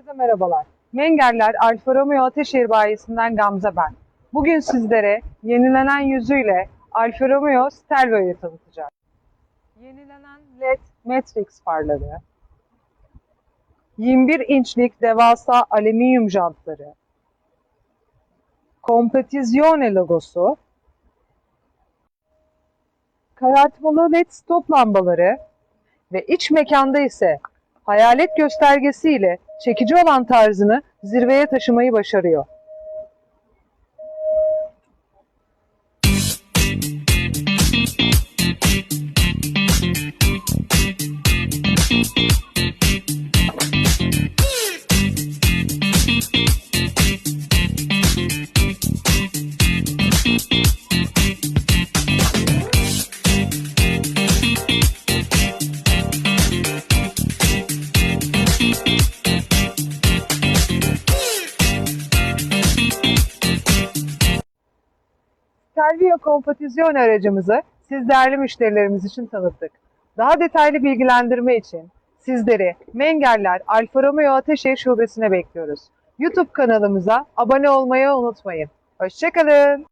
merhabalar. Mengerler Alfa Romeo Ateşehir bayisinden Gamze ben. Bugün sizlere yenilenen yüzüyle Alfa Romeo Stelvio'yu tanıtacağım. Yenilenen LED Matrix farları, 21 inçlik devasa alüminyum jantları, Competizione logosu, karartmalı led stop lambaları ve iç mekanda ise hayalet göstergesiyle çekici olan tarzını zirveye taşımayı başarıyor. Stelvio Competizione aracımızı siz değerli müşterilerimiz için tanıttık. Daha detaylı bilgilendirme için sizleri Mengerler Alfa Romeo Ateşehir Şubesi'ne bekliyoruz. YouTube kanalımıza abone olmayı unutmayın. Hoşçakalın.